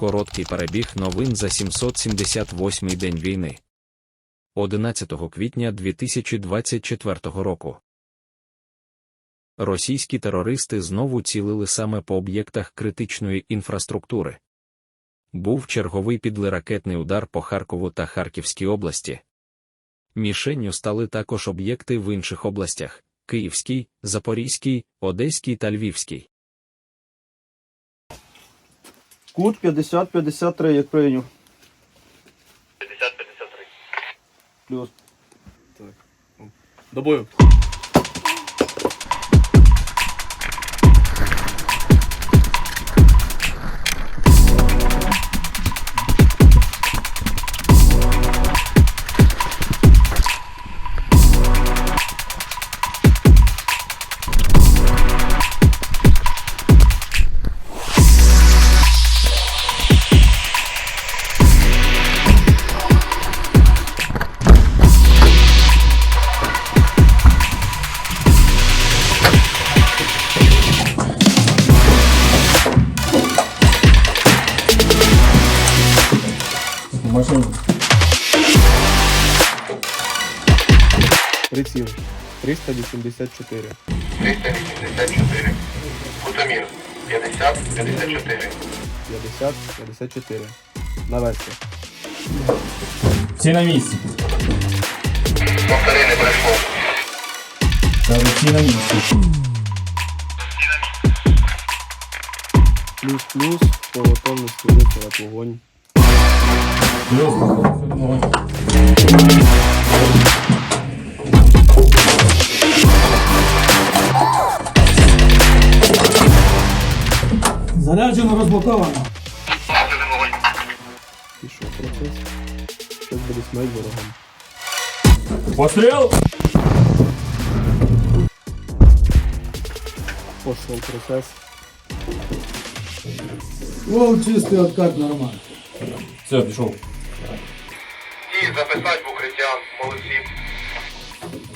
Короткий перебіг новин за 778-й день війни. 11 квітня 2024 року. Російські терористи знову цілили саме по об'єктах критичної інфраструктури. Був черговий підлий ракетний удар по Харкову та Харківській області. Мішенню стали також об'єкти в інших областях Київській, Запорізькій, Одеській та Львівській. Кут 50-53, як прийняв. 50-53. Плюс. До бою. Приціл 384. 384. Кутомір. 50, 54. 50, 54. Навести. Всі на місці. Повтори не пройшло. Кажу, всі на місці. Плюс-плюс по готовності вогонь. Плюс походу вогонь. Заряджено розблоковано. Пішов процес. Щось буде смерть ворогам. Постріл! Пошов процес. Вов чистий откат нормально. Все, пішов. В. Молодці.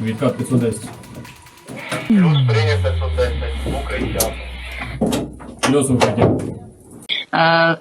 Відкат 510. Плюс прийнято 510. В укриття. Плюс укриття.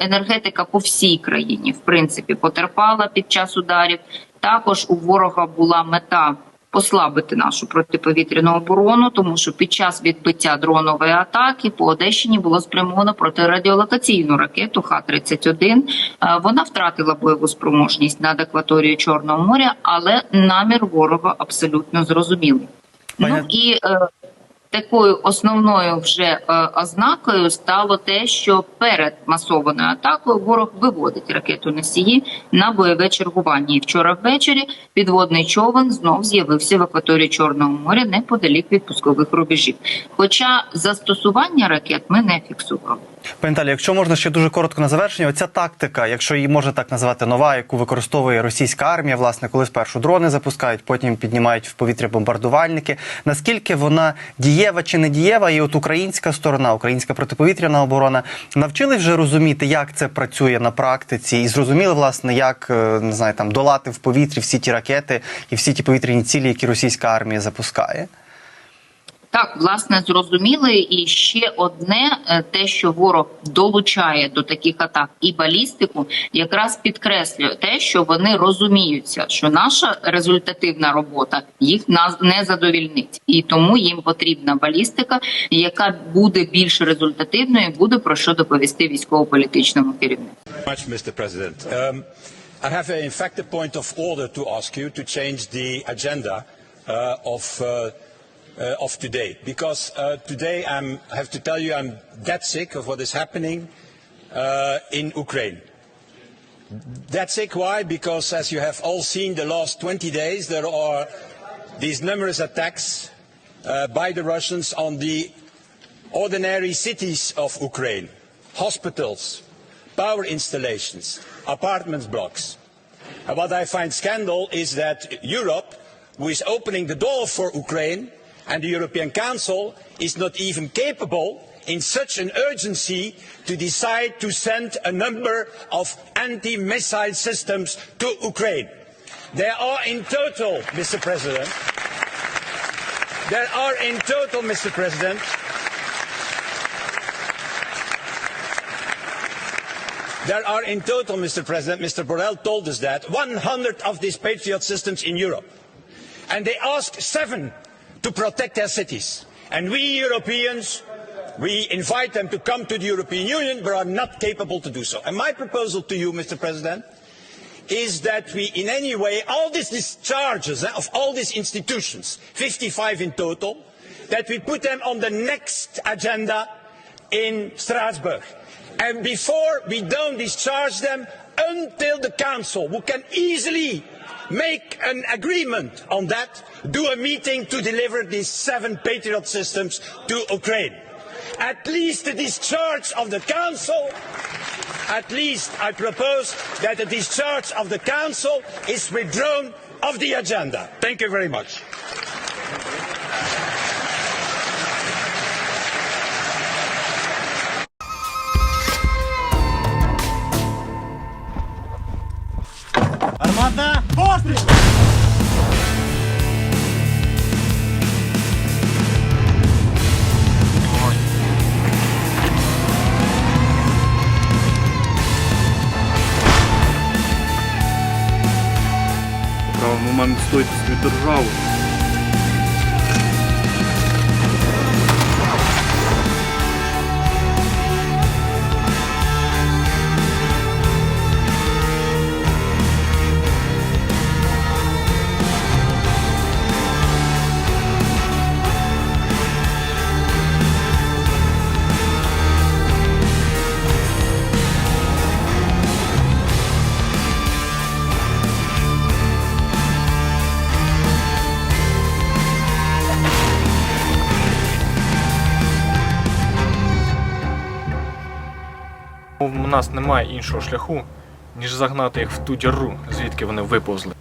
Енергетика по всій країні, в принципі, потерпала під час ударів. Також у ворога була мета послабити нашу протиповітряну оборону, тому що під час відбиття дронової атаки по Одещині було спрямовано протирадіолокаційну ракету Х-31. Е, Вона втратила бойову спроможність над акваторією Чорного моря, але намір ворога абсолютно зрозумілий. Ну і е, такою основною вже е, ознакою стало те, що перед масованою атакою ворог виводить ракету носії на бойове чергування. І вчора ввечері підводний човен знов з'явився в акваторії Чорного моря неподалік від пускових рубежів. Хоча застосування ракет ми не фіксували. Пані Наталі, якщо можна ще дуже коротко на завершення, оця тактика, якщо її можна так назвати нова, яку використовує російська армія, власне, коли спершу дрони запускають, потім піднімають в повітря бомбардувальники. Наскільки вона дієва чи не дієва? І от українська сторона, українська протиповітряна оборона навчились вже розуміти, як це працює на практиці, і зрозуміли, власне, як е, не знаю, там долати в повітрі всі ті ракети і всі ті повітряні цілі, які російська армія запускає. Так, власне, зрозуміли. І ще одне, е, те, що ворог долучає до таких атак і балістику, якраз підкреслює те, що вони розуміються, що наша результативна робота їх не задовільнить, і тому їм потрібна балістика, яка буде більш результативною, і буде про що доповісти військово-політичному. President. Um, I have, in fact, a point of order to ask you to change the agenda uh, of, uh, uh, of today. Because uh, today I'm, I have to tell you I'm that sick of what is happening uh, in Ukraine. That sick, why? Because as you have all seen the last 20 days, there are these numerous attacks uh, by the Russians on the ordinary cities of Ukraine, hospitals, power installations, apartment blocks. And what I find scandal is that Europe, who is opening the door for Ukraine, and the European Council is not even capable in such an urgency to decide to send a number of anti-missile systems to Ukraine. There are in total, Mr. President, there are in total, Mr. President, there are in total, Mr. President, Mr. Borrell told us that, 100 of these Patriot systems in Europe. And they ask seven to protect their cities. And we Europeans, we invite them to come to the European Union, but are not capable to do so. And my proposal to you, Mr. President, is that we in any way, all these discharges eh, of all these institutions, 55 in total, that we put them on the next agenda in Strasbourg. And before we don't discharge them until the Council, who can easily make an agreement on that, do a meeting to deliver these seven Patriot systems to Ukraine. At least the discharge of the Council at least I propose that the discharge of the Council is withdrawn off the agenda. Thank you very much. Вода! Пострел! Правому момент стойте свою державу. У нас немає іншого шляху, ніж загнати їх в ту діру, звідки вони виповзли.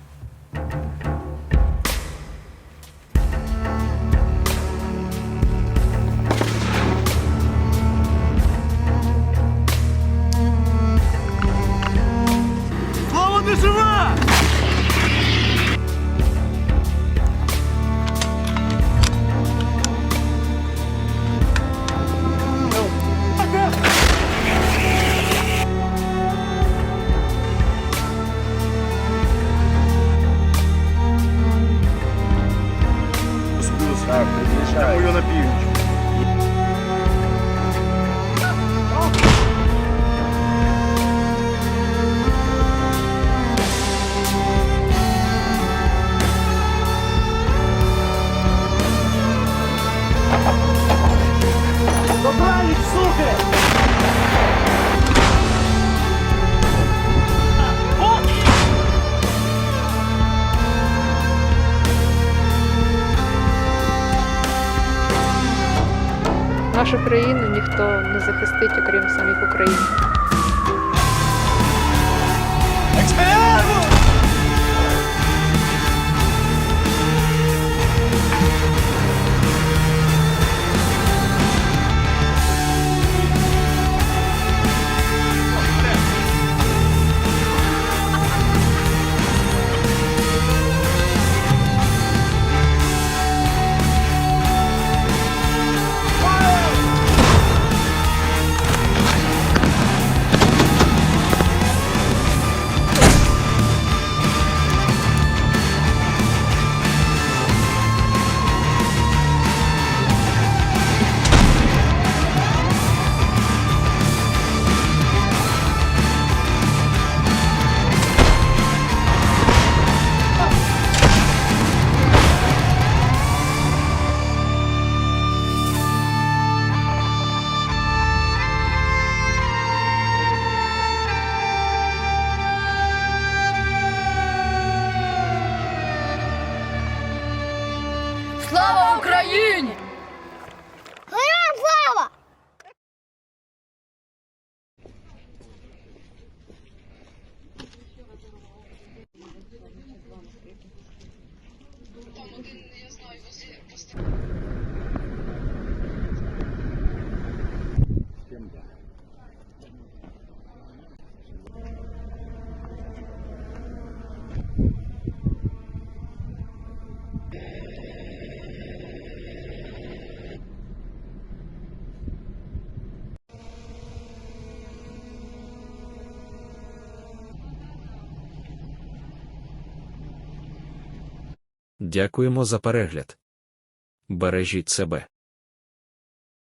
Прямую на північ. Нашу країну ніхто не захистить, окрім самих українців. Дякуємо за перегляд. Бережіть себе.